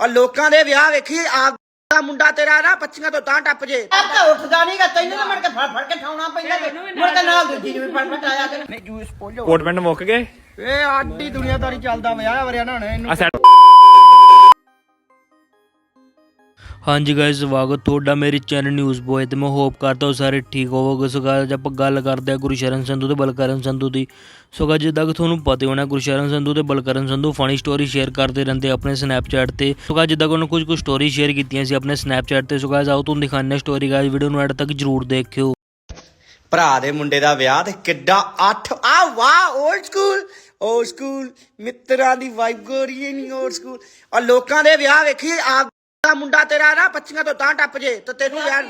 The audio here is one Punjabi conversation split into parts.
ਔਰ ਲੋਕਾਂ ਦੇ ਵਿਆਹ ਵੇਖੀ ਆਪ ਦਾ ਮੁੰਡਾ ਤੇਰਾ ਨਾ ਬੱਚੀਆਂ ਤੋਂ ਤਾਂ ਟੱਪ ਜੇ। ਆਪ ਤਾਂ ਉੱਠਦਾ ਨਹੀਂਗਾ ਤੈਨੂੰ ਤਾਂ ਮੁੜ ਕੇ ਫੜ ਫੜ ਕੇ ਠਾਉਣਾ ਪੈਂਦਾ ਤੇ ਮੁੜ ਕੇ ਨਾਲ ਦੂਜੀ ਨੂੰ ਵੀ ਫੜ ਫੜ ਆਇਆ ਕਰ ਨਹੀਂ ਜੂਸ ਪੋਲੋ ਕੋਟ ਪੈਂਟ ਮੁੱਕ ਗਏ? ਏ ਆਡੀ ਦੁਨੀਆਦਾਰੀ ਚੱਲਦਾ ਵਿਆਹ ਵਰਿਆ ਨਾ ਇਹਨੂੰ ਹਾਂਜੀ ਗਾਇਸ ਸਵਾਗਤ ਤੁਹਾਡਾ ਮੇਰੇ ਚੈਨਲ ਨਿਊਜ਼ ਬੋਏ ਤੇ। ਮੈਂ ਹੋਪ ਕਰਦਾ ਹਾਂ ਸਾਰੇ ਠੀਕ ਹੋਵੋਗੇ। ਸੋ ਗਾਇਸ ਆਪਾਂ ਗੱਲ ਕਰਦੇ ਹਾਂ ਗੁਰਸ਼ਰਨ ਸੰਧੂ ਤੇ ਬਲਕਰਨ ਸੰਧੂ ਦੀ। ਸੋ ਗਾਇਸ ਜਿੱਦਾਂ ਕਿ ਤੁਹਾਨੂੰ ਪਤਾ ਹੋਣਾ, ਗੁਰਸ਼ਰਨ ਸੰਧੂ ਤੇ Balkaran Sandhu funny story share ਕਰਦੇ ਰਹਿੰਦੇ ਆਪਣੇ ਸਨੈਪਚੈਟ ਤੇ। ਸੋ ਗਾਇਸ ਜਿੱਦਾਂ ਕਿ ਉਹਨਾਂ ਕੁਝ ਕੁ ਸਟੋਰੀ ਸ਼ੇਅਰ ਕੀਤੀਆਂ ਸੀ ਆਪਣੇ ਸਨੈਪਚੈਟ ਤੇ। ਸੋ ਗਾਇਸ ਆਓ ਤੁਹਾਨੂੰ ਦਿਖਾਉਂਦੇ ਸਟੋਰੀ ਗਾਇਸ ਵੀਡੀਓ ਨੂੰ ਐਡ ਤੱਕ ਜ਼ਰੂਰ ਦੇਖਿਓ। ਭਰਾ ਦੇ ਮੁੰਡੇ ਦਾ ਵਿਆਹ ਤੇ ਕਿੱਡਾ 8 ਆ ਵਾਹ 올ਡ ਸਕੂਲ 올ਡ ਸਕੂਲ ਮਿੱਤਰਾਂ ਦੀ ਵਾਈਬ ਗੋਰੀ ਨਹੀਂ 올ਡ ਸਕੂਲ ਆ ਲੋਕਾਂ ਦੇ ਵਿਆਹ ਵੇਖੀ ਆ ਦਾ ਮੁੰਡਾ ਤੇਰਾ ਨਾ ਬੱਚੀਆਂ ਤੋਂ ਤਾਂ ਟੱਪ ਜੇ ਤੇ ਤੈਨੂੰ ਯਾਰ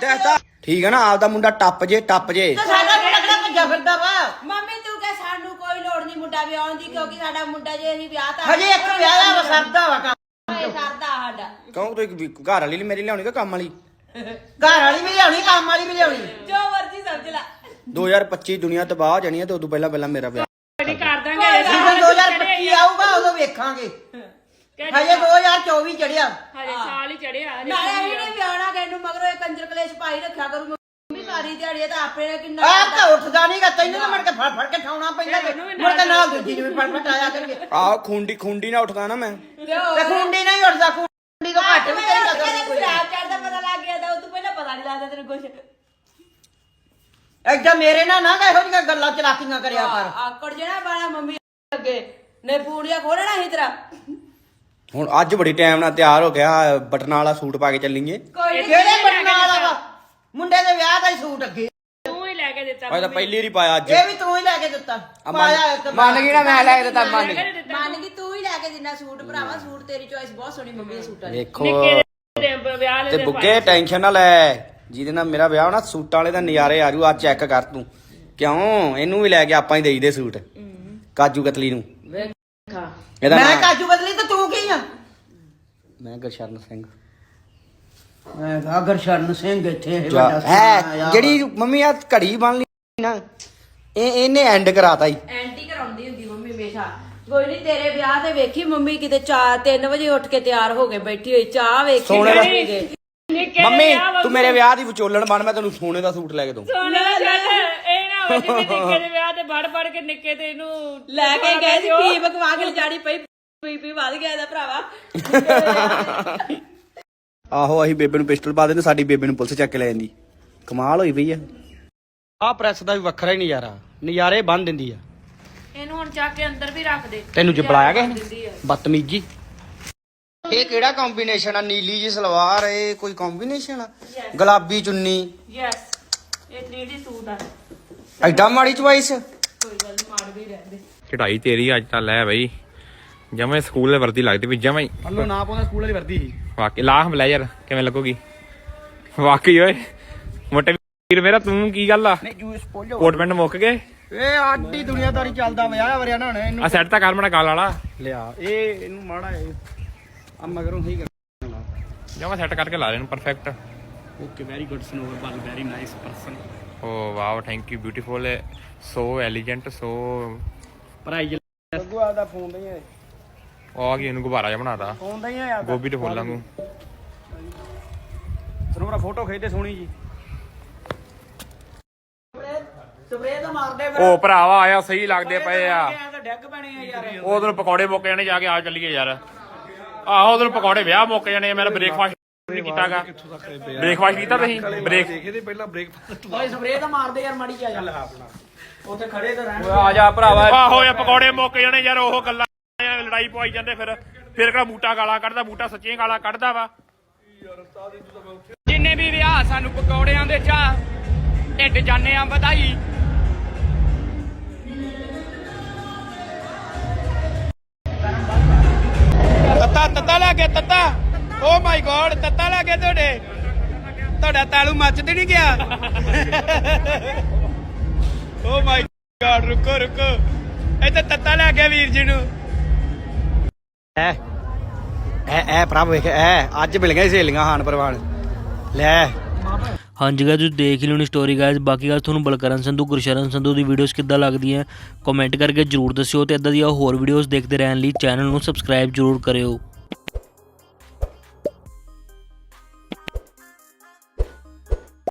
ਦੇਖਦਾ ਠੀਕ ਹੈ ਨਾ ਆਪ ਦਾ ਮੁੰਡਾ ਟੱਪ ਜੇ ਟੱਪ ਜੇ। ਸਾਡਾ ਮੁੰਡਾ ਕਿਹੜਾ ਭੱਜਾ ਫਿਰਦਾ ਵਾ? ਮੰਮੀ ਤੂੰ ਕਹ ਸਾਨੂੰ ਕੋਈ ਲੋੜ ਨਹੀਂ ਮੁੰਡਾ ਵਿਆਹਣ ਦੀ ਕਿਉਂਕਿ ਸਾਡਾ ਮੁੰਡਾ ਜੇ ਅਸੀਂ ਵਿਆਹ ਤਾਂ ਹਜੇ ਇੱਕ ਵਿਆਹ ਵਾ ਸਰਦਾ ਵਾ ਕੰਮ। ਇਹ ਸਰਦਾ ਸਾਡਾ। ਕਹੂੰ ਤੂੰ ਇੱਕ ਘਰ ਵਾਲੀ ਲਈ ਮੇਰੀ ਲਿਆਉਣੀ ਕਿ ਕੰਮ ਵਾਲੀ? ਘਰ ਵਾਲੀ ਵੀ ਲਿਆਉਣੀ ਕੰਮ ਵਾਲੀ ਵੀ ਲਿਆਉਣੀ? ਜੋ ਮਰਜ਼ੀ ਸਮਝ ਲੈ। 2025 ਦੁਨੀਆ ਤਬਾਹ ਹੋ ਜਾਣੀ ਹੈ ਤੇ ਉਦੋਂ ਪਹਿਲਾਂ ਪਹਿਲਾਂ ਮੇਰਾ ਵਿਆਹ। ਜਦੋਂ 2025 ਆਊਗਾ ਉਦੋਂ ਵੇਖਾਂਗੇ। ਹਜੇ 2024 ਚੜਿਆ ਨਾਲੇ ਇਹਨੇ ਵਿਆਹਣਾ ਕਿ ਇਹਨੂੰ ਮਗਰੋਂ ਇਹ ਕੰਜਰ ਕਲੇਸ਼ ਪਾਈ ਰੱਖਿਆ ਕਰੂ ਮੰਮੀ ਸਾਰੀ ਦਿਹਾੜੀ ਇਹ ਤਾਂ ਆਪੇ ਨੇ ਕਿੰਨਾ ਆਪ ਤਾਂ ਉੱਠਦਾ ਨਹੀਂਗਾ ਤੈਨੂੰ ਤਾਂ ਮੁੜ ਕੇ ਫੜ ਫੜ ਕੇ ਠਾਉਣਾ ਪੈਂਦਾ ਤੇ ਮੁੜ ਕੇ ਨਾਲ ਦੂਜੀ ਨੂੰ ਵੀ ਫੜ ਫੜ ਆਇਆ ਕਰਗੇ ਆਹ ਖੁੰਡੀ ਖੁੰਡੀ ਨਾ ਉੱਠਦਾ ਨਾ ਮੈਂ। ਤੇ ਹੋਰ ਤੇ ਖੁੰਡੀ ਨਹੀਂ ਉੱਠਦਾ ਖੁੰਡੀ ਤੋਂ ਘੱਟ ਵੀ ਤੇਰੀ ਕਦਰ ਨਹੀਂ ਕੋਈ। ਸਨੈਪਚੈਟ ਦਾ ਪਤਾ ਲੱਗ ਗਿਆ ਤਾਂ ਉਹ ਤੋਂ ਪਹਿਲਾਂ ਪਤਾ ਨਹੀਂ ਲੱਗਦਾ ਤੈਨੂੰ ਕੁਝ ਐਡਾ ਮੇਰੇ ਨਾਲ ਨਾ ਇਹੋ ਜਿਹੀਆਂ ਗੱਲਾਂ ਚਲਾਕੀਆਂ ਕਰਿਆ ਕਰ। ਆਕੜ ਜਿਹੜਾ ਵਾਲਾ ਮੰਮੀ ਅੱਗੇ। ਨੇ ਪੂੜੀਆਂ ਖੋਲਣਾ ਹੀ ਤੇਰਾ। ਹੁਣ ਅੱਜ ਬੜੀ ਟਾਈਮ ਨਾਲ ਤਿਆਰ ਹੋ ਗਿਆ ਬਟਨਾਂ ਵਾਲਾ ਸੂਟ ਪਾ ਕੇ ਚੱਲੀਏ। ਕੋਈ ਨਹੀਂ ਕਿਹੜੇ ਬਟਨਾਂ ਵਾਲਾ ਵਾ? ਮੁੰਡੇ ਦੇ ਵਿਆਹ ਦਾ ਹੀ ਸੂਟ ਅੱਗੇ। ਅੱਜ ਤਾਂ ਪਹਿਲੀ ਵਾਰੀ ਪਾਇਆ ਅੱਜ। ਇਹ ਵੀ ਤੂੰ ਹੀ ਲੈ ਕੇ ਦਿੱਤਾ। ਪਾਇਆ ਇੱਕ ਮੰਨ ਗਈ ਨਾ ਮੈਂ ਲੈ ਕੇ ਦਿੱਤਾ ਮੰਨ ਗਈ। ਮੰਨ ਗਈ ਤੂੰ ਹੀ ਲੈ ਕੇ ਦਿਨਾ ਸੂਟ ਭਰਾਵਾ ਸੂਟ ਤੇਰੀ ਚੋਇਸ ਬਹੁਤ ਸੋਹਣੀ ਮੰਮੀ ਦੇ ਸੂਟਾਂ ਦੀ ਦੇਖੋ ਤੇ ਬੁੱਗੇ ਟੈਨਸ਼ਨ ਨਾ ਲੈ। ਜਿਹਦੇ ਨਾਲ ਮੇਰਾ ਵਿਆਹ ਹੋਣਾ ਸੂਟਾਂ ਵਾਲੇ ਦਾ ਨਜ਼ਾਰੇ ਆ ਜੂ ਆ ਚੈੱਕ ਕਰ ਤੂੰ। ਕਿਉਂ? ਇਹਨੂੰ ਵੀ ਲੈ ਕੇ ਆਪਾਂ ਹੀ ਦੇਈਦੇ ਸੂਟ। ਕਾਜੂ ਕਤਲੀ ਨੂੰ। ਵੇਖਾ। ਇਹਦਾ ਮੈਂ ਨਾਂ ਕਾਜੂ ਬਦਲੀ ਤੇ ਤੂੰ ਕੀ ਮੈਂ ਗੁਰਸ਼ਰਨ ਸਿੰਘ। ਮੈਂ ਅਗਰ ਸ਼ਰਨ ਸਿੰਘ ਇੱਥੇ ਇਹ ਵੱਡਾ ਹੈ ਆ। ਜਿਹੜੀ ਮੰਮੀ ਆ ਘੜੀ ਬਣ ਲਈ ਨਾ ਇਹ ਇਹਨੇ ਐਂਡ ਕਰਾਤਾ ਹੀ ਐਂਟੀ ਕਰਾਉਂਦੀ ਹੁੰਦੀ ਮੰਮੀ ਹਮੇਸ਼ਾ। ਕੋਈ ਨਹੀਂ ਤੇਰੇ ਵਿਆਹ ਤੇ ਵੇਖੀ ਮੰਮੀ ਕਿਤੇ 4 3 ਵਜੇ ਉੱਠ ਕੇ ਤਿਆਰ ਹੋ ਕੇ ਬੈਠੀ ਹੋਈ ਚਾਹ ਵੇਖੀ ਸੋਹਣੇ ਦਾ- ਬੈਠੀ ਮੰਮੀ ਤੂੰ ਮੇਰੇ ਵਿਆਹ ਦੀ ਵਿਚੋਲਣ ਬਣ ਮੈਂ ਤੈਨੂੰ ਸੋਨੇ ਦਾ ਸੂਟ ਲੈ ਕੇ ਦਊਂ। ਲੈ ਕੇ ਗਏ ਸੀ ਪੀ ਬਕਵਾ ਕੇ ਲਿਜਾੜੀ ਪਈ। ਪੀ ਪੀ ਵੱਧ ਗਿਆ ਇਹਦਾ ਭਰਾਵਾ। ਆਹੋ ਅਸੀਂ ਬੇਬੇ ਨੂੰ ਪਿਸਟਲ ਪਾ ਦਿੰਦੇ ਸਾਡੀ ਬੇਬੇ ਨੂੰ ਪੁਲਿਸ ਚੱਕ ਕੇ ਲੈ ਜਾਂਦੀ। ਕਮਾਲ ਹੋਈ ਪਈ ਆ। ਆ ਪ੍ਰੈਸ ਦਾ ਵੀ ਵੱਖਰਾ ਹੀ ਨਜ਼ਾਰਾ ਨਜ਼ਾਰੇ ਬੰਨ ਦਿੰਦੀ ਆ। ਇਹਨੂੰ ਹੁਣ ਚੱਕ ਕੇ ਅੰਦਰ ਵੀ ਰੱਖ ਦੇ। ਤੈਨੂੰ ਜਬਲਾਇਆ ਕਿਸ ਨੇ ਬਦਤਮੀਜੀ। ਇਹ ਕਿਹੜਾ ਕੰਬੀਨੇਸ਼ਨ ਆ? ਨੀਲੀ ਜੀ ਸਲਵਾਰ ਇਹ ਕੋਈ ਕੰਬੀਨੇਸ਼ਨ ਆ? ਗੁਲਾਬੀ ਚੁੰਨੀ। ਯੈਸ ਇਹ 3D ਸੂਟ ਆ। ਐਡਾ ਮਾੜੀ ਚੁਆਇਸ। ਕੋਈ ਗੱਲ ਨੀ, ਮਾੜ ਵੀ ਰਹਿੰਦੇ ਚੜਾਈ ਤੇਰੀ ਅੱਜ ਤਾਂ ਲੈ ਬਈ। ਜਮੇ ਸਕੂਲ ਦੇ ਵਰਦੀ ਲੱਗਦੀ ਵੀ ਜਮੇ ਹਲੋ ਨਾ ਪਾਉਂਦਾ ਸਕੂਲ ਵਾਲੀ ਵਰਦੀ ਸੀ। ਵਾਕਈ ਲਾਹ ਲੈ ਯਾਰ ਕਿਵੇਂ ਲੱਗੂਗੀ? ਵਾਕਈ ਓਏ ਮੋਟੇ ਵੀਰ ਮੇਰਾ ਤੂੰ ਕੀ ਗੱਲ ਆ? ਨਹੀਂ ਜੂਸ ਪੋਲੋ ਕੋਟ ਪੈਂਟ ਮੁੱਕ ਗਏ? ਇਹ ਆਡੀ ਦੁਨੀਆਦਾਰੀ ਚੱਲਦਾ ਵਿਆਹ ਵਰਿਆ ਨਾ ਹੁਣ ਇਹਨੂੰ ਆ ਸੈੱਟ ਤਾਂ ਕਰ ਮਣਾ ਕਾਲ ਵਾਲਾ। ਲਿਆ ਇਹ ਇਹਨੂੰ ਮਾੜਾ ਆ ਮਗਰੋਂ ਸਹੀ ਕਰ ਜਮਾ ਸੈੱਟ ਕਰਕੇ ਲਾ ਲੈਣ ਪਰਫੈਕਟ ਓਕੇ ਵੈਰੀ ਗੁੱਡ ਸਨੋਵਰ ਬਲ very nice person oh wow thank you beautiful so elegant so ਭਰਾਈ ਲੱਗੂ ਆਦਾ ਫੋਨ ਦਾ ਹੀ ਹੈ। ਆ ਗਈ ਇਹਨੂੰ ਗੁਬਾਰਾ ਜਿਹਾ ਬਣਾਤਾ? ਫੋਨ ਦਾ ਹੀ ਹੈ ਯਾਰ। ਗੋਭੀ ਤੇ ਫੁੱਲ ਵਾਂਗੂ। ਸਨੋਵਰਾ ਫੋਟੋ ਖਿੱਚਦੇ ਸੋਹਣੀ ਜੀ। ਸਪਰੇਅ ਤਾਂ ਮਾਰਦੇ ਉਹ ਭਰਾਵਾ ਆਇਆ ਸਹੀ ਲੱਗਦੇ ਪਏ ਆ। ਤਾਂ ਡੱਗ ਪੈਣੇ ਆ ਯਾਰ। ਉਧਰ ਪਕੌੜੇ ਮੁੱਕ ਜਾਣੇ ਜਾ ਕੇ ਆ ਚੱਲੀਏ ਯਾਰ। ਆਹੋ ਉਧਰ ਪਕੌੜੇ ਵਿਆਹ ਮੁੱਕ ਜਾਣੇ ਆ, ਮੈਂ ਬ੍ਰੇਕਫਾਸਟ ਨਹੀਂ ਕੀਤਾਗਾ। ਬ੍ਰੇਕਫਾਸਟ ਕੀਤਾ ਤੁਸੀਂ? ਬ੍ਰੇਕ ਓਏ ਸਪਰੇਅ ਤਾਂ ਮਾਰਦੇ ਯਾਰ ਮਾੜੀ ਜਾ। ਆਪਣਾ। ਉੱਥੇ ਖੜੇ ਤਾਂ ਰਹਿਣ ਆ ਜਾ ਭਰਾਵਾ। ਆਹੋ ਯਾ ਪਕੌੜੇ ਮੁੱਕ ਜਾਣੇ ਯਾਰ ਉਹ ਗੱਲਾਂ ਆ, ਲੜਾਈ ਪਵਾਈ ਜਾਂਦੇ ਫਿਰ। ਫਿਰ ਕਿਹੜਾ ਬੂਟਾ ਗਾਲਾਂ ਕੱਢਦਾ, ਬੂਟਾ ਸੱਚੀਆਂ ਗਾਲਾਂ ਕੱਢਦਾ ਵਾ। ਜਿੰਨੇ ਵੀ ਵਿਆਹ ਸਾਨੂੰ ਪਕੌੜਿਆਂ ਦੇ ਚਾਹ ਢਿੱਡ ਜਾਣੇ ਆ ਵਧਾਈ। ਤੱਤਾ ਤੱਤਾ ਲੱਗ ਗਿਆ ਤੱਤਾ। ਓ ਮਾਈ ਗੋਡ, ਤੱਤਾ ਲੱਗ ਗਿਆ ਤੁਹਾਡੇ। ਤੁਹਾਡਾ ਤਾਲੂ ਮੱਚ ਤੇ ਨਹੀਂ ਗਿਆ। ਓ ਮਾਈ ਗੋਡ, ਰੁਕੋ ਰੁਕੋ। ਇੱਥੇ ਤੱਤਾ ਲੱਗ ਗਿਆ ਵੀਰ ਜੀ ਨੂੰ। ਐ ਐ ਐ ਪ੍ਰਭ ਵੇਖ, ਐ, ਅੱਜ ਮਿਲ ਗਏ ਸਹੇਲੀਆਂ ਹਾਨ ਪ੍ਰਵਾਨ ਲੈ। ਹਾਂਜੀ ਗਾਇਸ ਤੁਸੀਂ ਦੇਖ ਹੀ ਲਿਓਣੀ ਸਟੋਰੀ ਗਾਇਸ ਬਾਕੀ ਗੱਲ ਤੁਹਾਨੂੰ ਬਲਕਰਨ ਸੰਧੂ, ਗੁਰਸ਼ਰਨ ਸੰਧੂ ਦੀ ਵੀਡੀਓਜ਼ ਕਿੱਦਾਂ ਲੱਗਦੀਆਂ ਕਮੈਂਟ ਕਰਕੇ ਜਰੂਰ ਦੱਸਿਓ ਤੇ ਇਦਾਂ ਦੀਆਂ ਹੋਰ ਵੀਡੀਓਜ਼ ਦੇਖਦੇ ਰਹਿਣ ਲਈ ਚੈਨਲ ਨੂੰ ਸਬਸਕ੍ਰਾਈਬ ਜਰੂਰ ਕਰਿਓ।